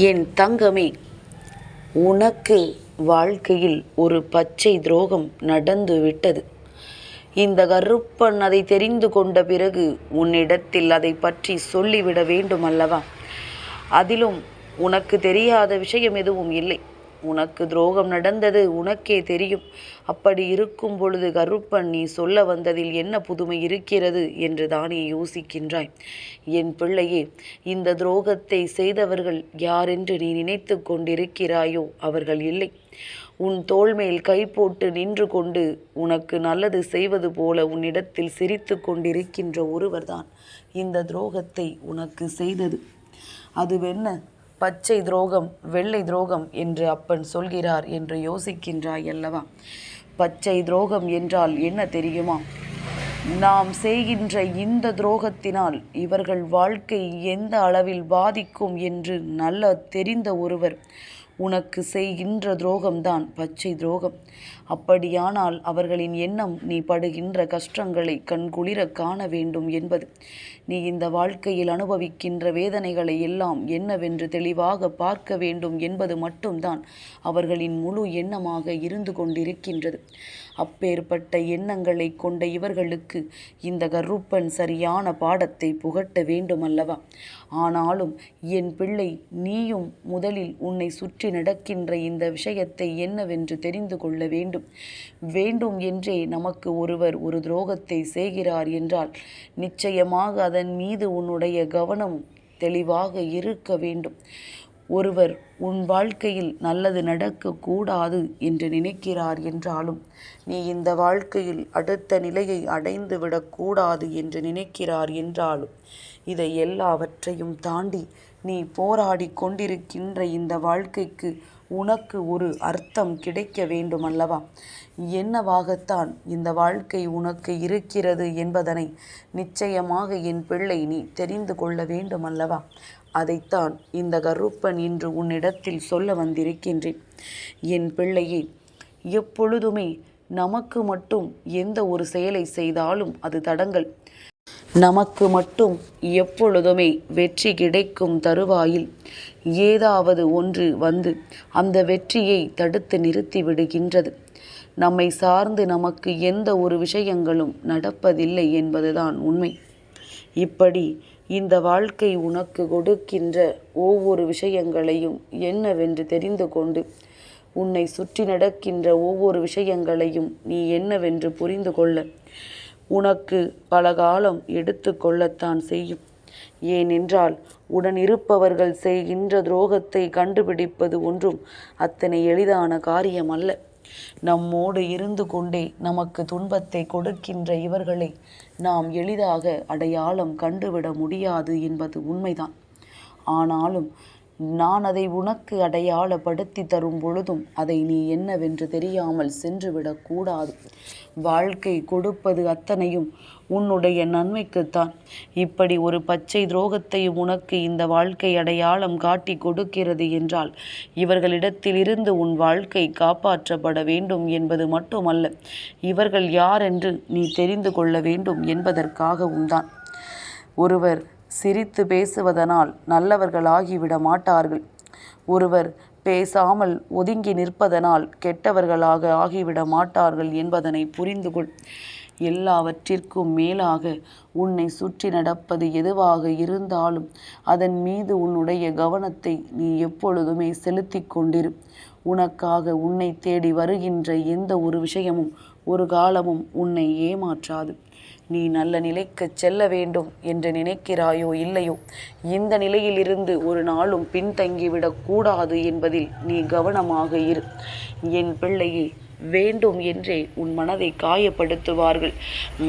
என் தங்கமே உனக்கு வாழ்க்கையில் ஒரு பச்சை துரோகம் நடந்து விட்டது. இந்த கருப்பன் அதை தெரிந்து கொண்ட பிறகு உன்னிடத்தில் அதை பற்றி சொல்லிவிட வேண்டும் அல்லவா? அதிலும் உனக்கு தெரியாத விஷயம் எதுவும் இல்லை. உனக்கு துரோகம் நடந்தது உனக்கே தெரியும். அப்படி இருக்கும் பொழுது கருப்பன் நீ சொல்ல வந்ததில் என்ன புதுமை இருக்கிறது? என்று தானே யோசிக்கின்றாய். என் பிள்ளையே இந்த துரோகத்தை செய்தவர்கள் யாரென்று நீ நினைத்து கொண்டிருக்கிறாயோ அவர்கள் இல்லை. உன் தோள் மேல் கை போட்டு நின்று கொண்டு உனக்கு நல்லது செய்வது போல உன்னிடத்தில் சிரித்து கொண்டிருக்கின்ற ஒருவர்தான் இந்த துரோகத்தை உனக்கு செய்தது. அதுவென்ன? பச்சை துரோகம் வெள்ளை துரோகம் என்று அப்பன் சொல்கிறார் என்று யோசிக்கின்றாய் அல்லவா? பச்சை துரோகம் என்றால் என்ன தெரியுமா? நாம் செய்கின்ற இந்த துரோகத்தினால் இவர்கள் வாழ்க்கை எந்த அளவில் பாதிக்கும் என்று நல்ல தெரிந்த ஒருவர் உனக்கு செய்கின்ற துரோகம்தான் பச்சை துரோகம். அப்படியானால் அவர்களின் எண்ணம் நீ படுகின்ற கஷ்டங்களை கண்குளிர காண வேண்டும் என்பது. நீ இந்த வாழ்க்கையில் அனுபவிக்கின்ற வேதனைகளை எல்லாம் என்னவென்று தெளிவாக பார்க்க வேண்டும் என்பது மட்டும்தான் அவர்களின் முழு எண்ணமாக இருந்து கொண்டிருக்கின்றது. அப்பேற்பட்ட எண்ணங்களை கொண்ட இவர்களுக்கு இந்த கருப்பன் சரியான பாடத்தை புகட்ட வேண்டுமல்லவா? ஆனாலும் என் பிள்ளை நீயும் முதலில் உன்னை சுற்றி நடக்கின்ற இந்த விஷயத்தை என்னவென்று தெரிந்து கொள்ள வேண்டும். வேண்டும் என்றே நமக்கு ஒருவர் ஒரு துரோகத்தை செய்கிறார் என்றால் நிச்சயமாக அதன் மீது உன்னுடைய கவனம் தெளிவாக இருக்க வேண்டும். ஒருவர் உன் வாழ்க்கையில் நல்லது நடக்கக்கூடாது என்று நினைக்கிறார் என்றாலும் நீ இந்த வாழ்க்கையில் அடுத்த நிலையை அடைந்து விடக்கூடாது என்று நினைக்கிறார் என்றாலும் இதை எல்லாவற்றையும் தாண்டி நீ போராடி கொண்டிருக்கின்ற இந்த வாழ்க்கைக்கு உனக்கு ஒரு அர்த்தம் கிடைக்க வேண்டுமல்லவா? என்னவாகத்தான் இந்த வாழ்க்கை உனக்கு இருக்கிறது என்பதனை நிச்சயமாக என் பிள்ளை நீ தெரிந்து கொள்ள வேண்டுமல்லவா? அதைத்தான் இந்த கருப்பன் இன்று உன்னிடத்தில் சொல்ல வந்திருக்கின்றேன். என் பிள்ளையே எப்பொழுதுமே நமக்கு மட்டும் எந்த ஒரு செயலை செய்தாலும் அது தடங்கள். நமக்கு மட்டும் எப்பொழுதுமே வெற்றி கிடைக்கும் தருவாயில். ஏதாவது ஒன்று வந்து அந்த வெற்றியை தடுத்து நிறுத்தி விடுகின்றது. நம்மை சார்ந்து நமக்கு எந்த ஒரு விஷயங்களும் நடப்பதில்லை என்பதுதான் உண்மை. இப்படி இந்த வாழ்க்கை உனக்கு கொடுக்கின்ற ஒவ்வொரு விஷயங்களையும் என்னவென்று தெரிந்து கொண்டு உன்னை சுற்றி நடக்கின்ற ஒவ்வொரு விஷயங்களையும் நீ என்னவென்று புரிந்து கொள்ள. உனக்கு பல காலம் எடுத்து கொள்ளத்தான் செய்யும். ஏனென்றால் உடன் இருப்பவர்கள் செய்கின்ற துரோகத்தை கண்டுபிடிப்பது ஒன்றும் அத்தனை எளிதான காரியம் அல்ல நம்மோடு இருந்து கொண்டே நமக்கு துன்பத்தை கொடுக்கின்ற இவர்களை நாம் எளிதாக அடையாளம் கண்டுவிட முடியாது என்பது உண்மைதான். ஆனாலும் நான் அதை உனக்கு அடையாளப்படுத்தி தரும் பொழுதும் அதை நீ என்னவென்று தெரியாமல் சென்றுவிடக்கூடாது வாழ்க்கை கொடுப்பது அத்தனையும் உன்னுடைய நன்மைக்குத்தான். இப்படி ஒரு பச்சை துரோகத்தையும் உனக்கு இந்த வாழ்க்கை அடையாளம் காட்டி கொடுக்கிறது என்றால் இவர்களிடத்திலிருந்து உன் வாழ்க்கை காப்பாற்றப்பட வேண்டும் என்பது மட்டுமல்ல இவர்கள் யார் என்று நீ தெரிந்து கொள்ள வேண்டும் என்பதற்காகவும் தான். ஒருவர் சிரித்து பேசுவதனால் நல்லவர்களாகிவிட மாட்டார்கள். ஒருவர் பேசாமல் ஒதுங்கி நிற்பதனால் கெட்டவர்களாக ஆகிவிட மாட்டார்கள் என்பதனை புரிந்து கொள் எல்லாவற்றிற்கும் மேலாக உன்னை சுற்றி நடப்பது எதுவாக இருந்தாலும் அதன் மீது உன்னுடைய கவனத்தை நீ எப்பொழுதுமே செலுத்தி கொண்டிரு. உனக்காக உன்னை தேடி வருகின்ற எந்த ஒரு விஷயமும் ஒரு காலமும் உன்னை ஏமாற்றாது. நீ நல்ல நிலைக்கு செல்ல வேண்டும் என்று நினைக்கிறாயோ இல்லையோ? இந்த நிலையிலிருந்து ஒரு நாளும் பின்தங்கிவிடக் கூடாது என்பதில் நீ கவனமாக இரு. என் பிள்ளையே வேண்டும் என்றே உன் மனதை காயப்படுத்துவார்கள்.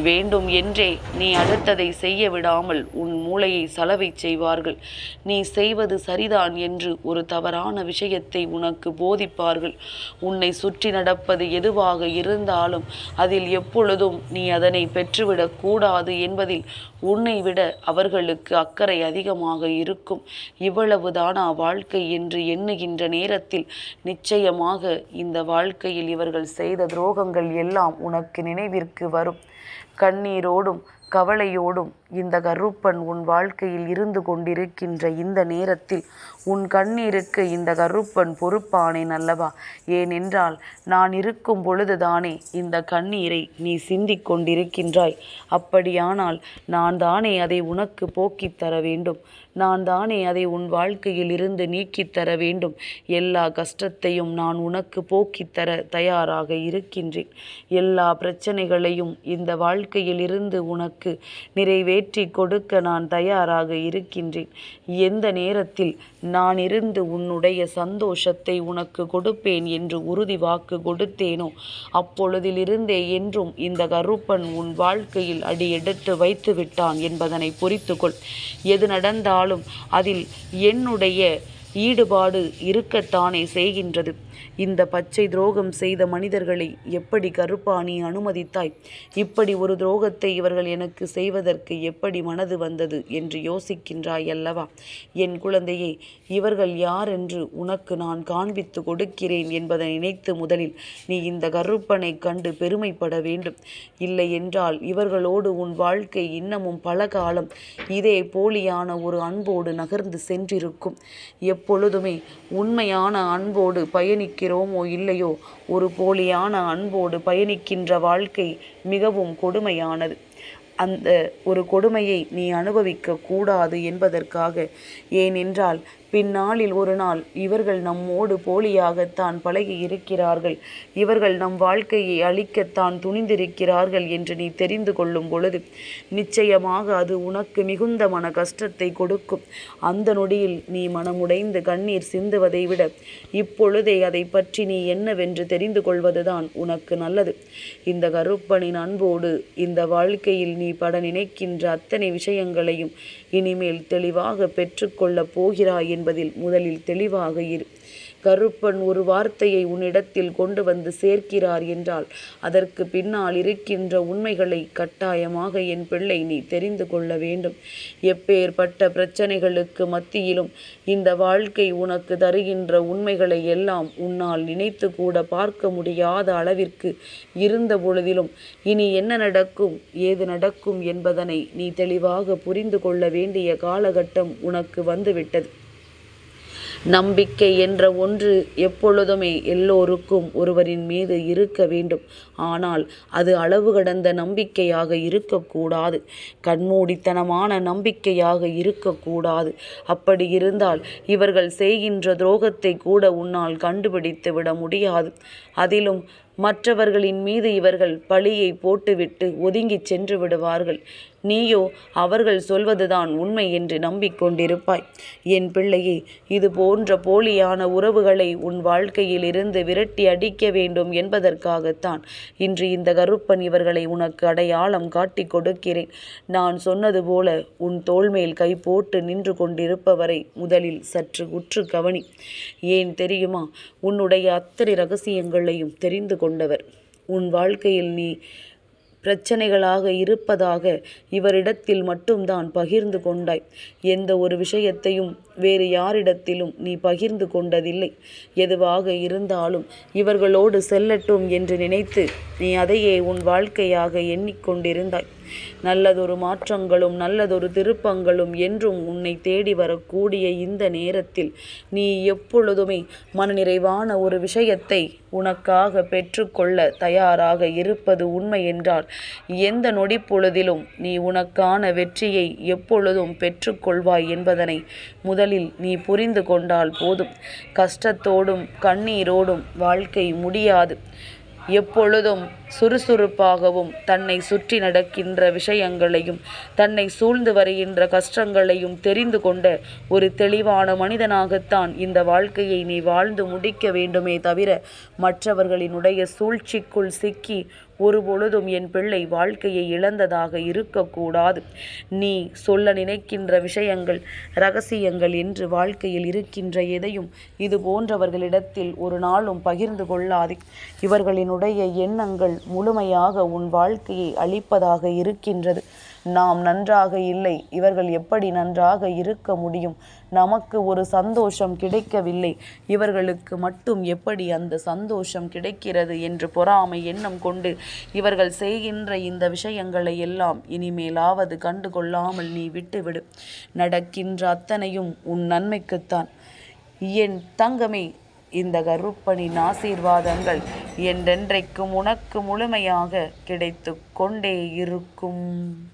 வேண்டும் என்றே நீ அடுத்ததை செய்ய விடாமல் உன் மூளையை சலவை செய்வார்கள். நீ செய்வது சரிதான் என்று ஒரு தவறான விஷயத்தை உனக்கு போதிப்பார்கள். உன்னை சுற்றி நடப்பது எதுவாக இருந்தாலும் அதில் எப்பொழுதும் நீ அதனை பெற்றுவிடக் கூடாது என்பதில் உன்னை விட அவர்களுக்கு அக்கறை அதிகமாக இருக்கும். இவ்வளவுதானா வாழ்க்கை என்று எண்ணுகின்ற நேரத்தில் நிச்சயமாக இந்த வாழ்க்கையில் இவர்கள் செய்த துரோகங்கள் எல்லாம் உனக்கு நினைவிற்கு வரும். கண்ணீரோடும் கவலையோடும் இந்த கருப்பன் உன் வாழ்க்கையில் இருந்து கொண்டிருக்கின்ற இந்த நேரத்தில் உன் கண்ணீருக்கு இந்த கருப்பன் பொறுப்பானேன் அல்லவா ஏனென்றால் நான் இருக்கும் பொழுதுதானே இந்த கண்ணீரை நீ சிந்திக் கொண்டிருக்கின்றாய். அப்படியானால் நான் தானே அதை உனக்கு போக்கித் தர வேண்டும். நான் தானே அதை உன் வாழ்க்கையில் இருந்து நீக்கித் தர வேண்டும். எல்லா கஷ்டத்தையும் நான் உனக்கு போக்கித் தர தயாராக இருக்கின்றேன். எல்லா பிரச்சனைகளையும் இந்த வாழ்க்கையில் இருந்து உனக்கு நிறைவேற்றி கொடுக்க நான் தயாராக இருக்கின்றேன். எந்த நேரத்தில் நான் இருந்து உன்னுடைய சந்தோஷத்தை உனக்கு கொடுப்பேன் என்று உறுதி வாக்கு கொடுத்தேனோ அப்பொழுதிலிருந்தே என்றும் இந்த கருப்பன் உன் வாழ்க்கையில் அடியெடுத்து வைத்து விட்டான் என்பதனை பொறித்துக்கொள் எது நடந்தாலும் அதில் என்னுடைய ஈடுபாடு இருக்கத்தானே செய்கின்றது. இந்த பச்சை துரோகம் செய்த மனிதர்களை எப்படி கருப்பா நீ அனுமதித்தாய்? இப்படி ஒரு துரோகத்தை இவர்கள் எனக்கு செய்வதற்கு எப்படி மனது வந்தது என்று யோசிக்கின்றாய் அல்லவா? என் குழந்தையே இவர்கள் யார் என்று உனக்கு நான் காண்பித்து கொடுக்கிறேன் என்பதை நினைத்து முதலில் நீ இந்த கருப்பனை கண்டு பெருமைப்பட வேண்டும். இல்லை என்றால் இவர்களோடு உன் வாழ்க்கை இன்னமும் பல காலம் இதே போலியான ஒரு அன்போடு நகர்ந்து சென்றிருக்கும். எப் எப்பொழுதுமே உண்மையான அன்போடு பயணிக்கிறோமோ இல்லையோ? ஒரு போலியான அன்போடு பயணிக்கின்ற வாழ்க்கை மிகவும் கொடுமையானது. அந்த ஒரு கொடுமையை நீ அனுபவிக்க கூடாது என்பதற்காக. ஏனென்றால் பின்னாளில் ஒரு நாள் இவர்கள் நம்மோடு போலியாகத்தான் பழகி இருக்கிறார்கள் இவர்கள் நம் வாழ்க்கையை அழிக்கத்தான் துணிந்திருக்கிறார்கள் என்று நீ தெரிந்து கொள்ளும் பொழுது நிச்சயமாக அது உனக்கு மிகுந்த மன கஷ்டத்தை கொடுக்கும். அந்த நொடியில் நீ மனமுடைந்து கண்ணீர் சிந்துவதை விட இப்பொழுதே அதை பற்றி நீ என்னவென்று தெரிந்து கொள்வதுதான் உனக்கு நல்லது. இந்த கருப்பனின் அன்போடு இந்த வாழ்க்கையில் நீ பட நினைக்கின்ற அத்தனை விஷயங்களையும் இனிமேல் தெளிவாக பெற்றுக்கொள்ளப் போகிறாய் என்பதில் முதலில் தெளிவாக இரு. கருப்பன் ஒரு வார்த்தையை உன்னிடத்தில் கொண்டு வந்து சேர்க்கிறார் என்றால் அதற்கு பின்னால் இருக்கின்ற உண்மைகளை கட்டாயமாக என் பிள்ளை நீ தெரிந்து கொள்ள வேண்டும். எப்பேற்பட்ட பிரச்சனைகளுக்கு மத்தியிலும் இந்த வாழ்க்கை உனக்கு தருகின்ற உண்மைகளை எல்லாம் உன்னால் நினைத்து கூட பார்க்க முடியாத அளவிற்கு இருந்த பொழுதிலும் இனி என்ன நடக்கும் ஏது நடக்கும் என்பதனை நீ தெளிவாக புரிந்து கொள்ள வேண்டிய காலகட்டம் உனக்கு வந்துவிட்டது. நம்பிக்கை என்ற ஒன்று எப்பொழுதுமே எல்லோருக்கும் ஒருவரின் மீது இருக்க வேண்டும். ஆனால் அது அளவு கடந்த நம்பிக்கையாக இருக்கக்கூடாது. கண்மூடித்தனமான நம்பிக்கையாக இருக்கக்கூடாது. அப்படி இருந்தால் இவர்கள் செய்கின்ற துரோகத்தை கூட உன்னால் கண்டுபிடித்து விட முடியாது. அதிலும் மற்றவர்களின் மீது இவர்கள் பழியை போட்டுவிட்டு ஒதுங்கிச் சென்று விடுவார்கள். நீயோ அவர்கள் சொல்வதுதான் உண்மை என்று நம்பிக்கொண்டிருப்பாய். என் பிள்ளையே இது போன்ற போலியான உறவுகளை உன் வாழ்க்கையில் இருந்து விரட்டி அடிக்க வேண்டும் என்பதற்காகத்தான் இன்று இந்த கருப்பன் இவர்களை உனக்கு அடையாளம் காட்டி கொடுக்கிறேன். நான் சொன்னது போல உன் தோள்மேல் கை போட்டு நின்று கொண்டிருப்பவரை முதலில் சற்று உற்று கவனி. ஏன் தெரியுமா? உன்னுடைய அத்தனை ரகசியங்களையும் தெரிந்து கொண்டவர். உன் வாழ்க்கையில் நீ பிரச்சனைகளாக இருப்பதாக இவரிடத்தில் மட்டும்தான் பகிர்ந்து கொண்டாய். எந்த ஒரு விஷயத்தையும் வேறு யாரிடத்திலும் நீ பகிர்ந்து கொண்டதில்லை. எதுவாக இருந்தாலும் இவர்களோடு செல்லட்டும் என்று நினைத்து நீ அதையே உன் வாழ்க்கையாக எண்ணிக்கொண்டிருந்தாய். நல்லதொரு மாற்றங்களும் நல்லதொரு திருப்பங்களும் என்றும் உன்னை தேடி வரக்கூடிய இந்த நேரத்தில் நீ எப்பொழுதுமே மனநிறைவான ஒரு விஷயத்தை உனக்காக பெற்றுக்கொள்ள தயாராக இருப்பது உண்மை என்றால் எந்த நொடிப்பொழுதிலும் நீ உனக்கான வெற்றியை எப்பொழுதும் பெற்றுக்கொள்வாய் என்பதனை முதல் முதலில் நீ புரிந்து கொண்டால் போதும். கஷ்டத்தோடும் கண்ணீரோடும் வாழ்க்கை முடியாது. எப்பொழுதும் சுறுசுறுப்பாகவும் தன்னை சுற்றி நடக்கின்ற விஷயங்களையும் தன்னை சூழ்ந்து வருகின்ற கஷ்டங்களையும் தெரிந்து கொண்ட ஒரு தெளிவான மனிதனாகத்தான் இந்த வாழ்க்கையை நீ வாழ்ந்து முடிக்க வேண்டுமே தவிர மற்றவர்களினுடைய சூழ்ச்சிக்குள் சிக்கி ஒருபொழுதும் என் பிள்ளை வாழ்க்கையை இழந்ததாக இருக்கக்கூடாது. நீ சொல்ல நினைக்கின்ற விஷயங்கள் ரகசியங்கள் என்று வாழ்க்கையில் இருக்கின்ற எதையும் இது போன்றவர்களிடத்தில் ஒரு நாளும் பகிர்ந்து கொள்ளாதே. இவர்களினுடைய எண்ணங்கள் முழுமையாக உன் வாழ்க்கையை அழிப்பதாக இருக்கின்றது. நாம் நன்றாக இல்லை இவர்கள் எப்படி நன்றாக இருக்க முடியும்? நமக்கு ஒரு சந்தோஷம் கிடைக்கவில்லை இவர்களுக்கு மட்டும் எப்படி அந்த சந்தோஷம் கிடைக்கிறது என்று பொறாமை எண்ணம் கொண்டு இவர்கள் செய்கின்ற இந்த விஷயங்களை எல்லாம் இனிமேலாவது கண்டு கொள்ளாமல் நீ விட்டுவிடு. நடக்கின்ற அத்தனையும் உன் நன்மைக்குத்தான். என் தங்கமே இந்த கருப்பனின் ஆசீர்வாதங்கள் என்றென்றைக்கும் உனக்கு முழுமையாக கிடைத்து கொண்டே இருக்கும்.